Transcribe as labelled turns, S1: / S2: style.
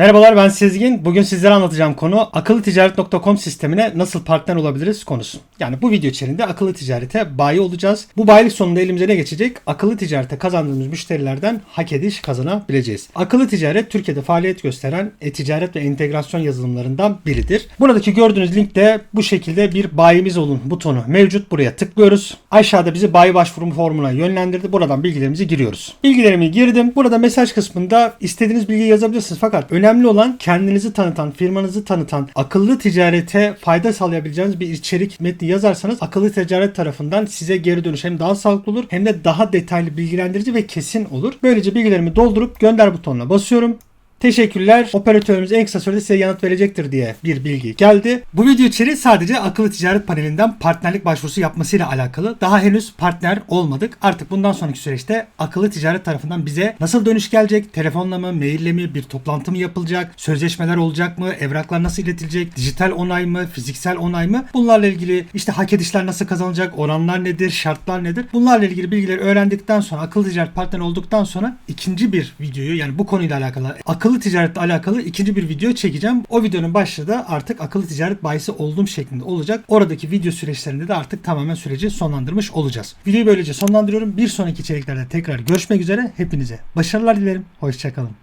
S1: Merhabalar ben Sezgin. Bugün sizlere anlatacağım konu akıllıticaret.com sistemine nasıl partner olabiliriz konusu. Yani bu video içerisinde akıllı ticarete bayi olacağız. Bu bayilik sonunda elimize ne geçecek? Akıllı ticarete kazandığımız müşterilerden hak ediş kazanabileceğiz. Akıllı ticaret Türkiye'de faaliyet gösteren e-ticaret ve entegrasyon yazılımlarından biridir. Buradaki gördüğünüz linkte bu şekilde bir bayimiz olun butonu mevcut. Buraya tıklıyoruz. Aşağıda bizi bayi başvuru formuna yönlendirdi. Buradan bilgilerimizi giriyoruz. Bilgilerimi girdim. Burada mesaj kısmında istediğiniz bilgiyi yazabilirsiniz. Fakat önemli olan kendinizi tanıtan, firmanızı tanıtan, akıllı ticarete fayda sağlayabileceğiniz bir içerik metni yazarsanız akıllı ticaret tarafından size geri dönüş hem daha sağlıklı olur hem de daha detaylı bilgilendirici ve kesin olur. Böylece bilgilerimi doldurup gönder butonuna basıyorum. Teşekkürler. Operatörümüz en kısa sürede size yanıt verecektir diye bir bilgi geldi. Bu video içeriği sadece akıllı ticaret panelinden partnerlik başvurusu yapmasıyla alakalı. Daha henüz partner olmadık. Artık bundan sonraki süreçte akıllı ticaret tarafından bize nasıl dönüş gelecek? Telefonla mı, maille mi, bir toplantı mı yapılacak? Sözleşmeler olacak mı? Evraklar nasıl iletilecek? Dijital onay mı, fiziksel onay mı? Bunlarla ilgili işte hak edişler nasıl kazanılacak? Oranlar nedir? Şartlar nedir? Bunlarla ilgili bilgileri öğrendikten sonra akıllı ticaret partneri olduktan sonra ikinci bir videoyu yani bu konuyla alakalı akıllı ticaretle alakalı ikinci bir video çekeceğim. O videonun başlığı da artık akıllı ticaret bayisi olduğum şeklinde olacak. Oradaki video süreçlerinde de artık tamamen süreci sonlandırmış olacağız. Videoyu böylece sonlandırıyorum. Bir sonraki içeriklerde tekrar görüşmek üzere. Hepinize başarılar dilerim. Hoşçakalın.